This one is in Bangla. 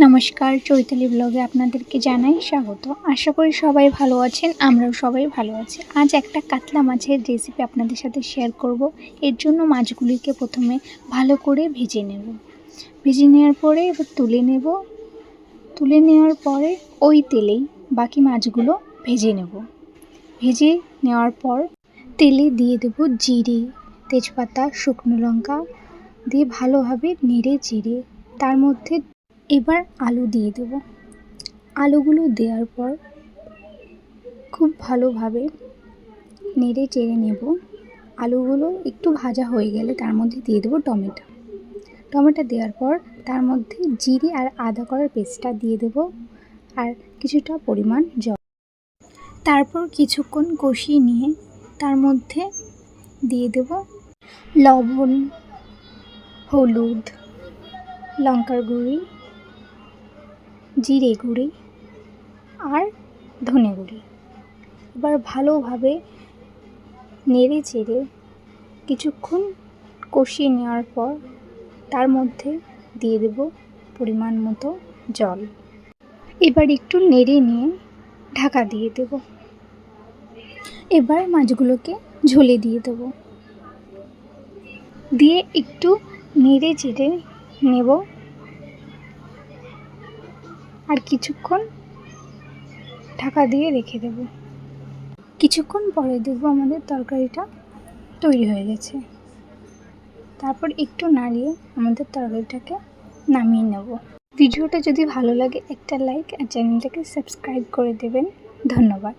নমস্কার, চৈতালি ব্লগে আপনাদেরকে জানাই স্বাগত। আশা করি সবাই ভালো আছেন, আমরাও সবাই ভালো আছি। আজ একটা কাতলা মাছের রেসিপি আপনাদের সাথে শেয়ার করব। এর জন্য মাছগুলিকে প্রথমে ভালো করে ভেজে নেব। ভেজে নেওয়ার পরে এবার তুলে নেব। তুলে নেওয়ার পরে ওই তেলেই বাকি মাছগুলো ভেজে নেব। ভেজে নেওয়ার পর তেলে দিয়ে দেব জিরে, তেজপাতা, শুকনো লঙ্কা, দিয়ে ভালোভাবে নেড়ে চেড়ে তার মধ্যে এবার আলু দিয়ে দেব। আলুগুলো দেওয়ার পর খুব ভালোভাবে নেড়ে চেড়ে নেব। আলুগুলো একটু ভাজা হয়ে গেলে তার মধ্যে দিয়ে দেবো টমেটো। টমেটো দেওয়ার পর তার মধ্যে জিরে আর আদা করার পেস্টটা দিয়ে দেব আর কিছুটা পরিমাণ জল। তারপর কিছুক্ষণ কষিয়ে নিয়ে তার মধ্যে দিয়ে দেব লবণ, হলুদ, লঙ্কার গুঁড়ি জিরে গুঁড়ি আর ধনে গুঁড়ি। এবার ভালোভাবে নেড়ে চেড়ে কিছুক্ষণ কষিয়ে নেওয়ার পর তার মধ্যে দিয়ে দেব পরিমাণ মতো জল। এবার একটু নেড়ে নিয়ে ঢাকা দিয়ে দেব। এবার মাছগুলোকে ঝোলে দিয়ে দেব। দিয়ে একটু নেড়ে চেড়ে নেব আর কিছুক্ষণ ঢাকা দিয়ে রেখে দেব। কিছুক্ষণ পরে দেখব আমাদের তরকারিটা তৈরি হয়ে গেছে। তারপর একটু নাড়িয়ে আমাদের তরকারিটাকে নামিয়ে নেব। ভিডিওটা যদি ভালো লাগে একটা লাইক আর চ্যানেলটাকে সাবস্ক্রাইব করে দেবেন। ধন্যবাদ।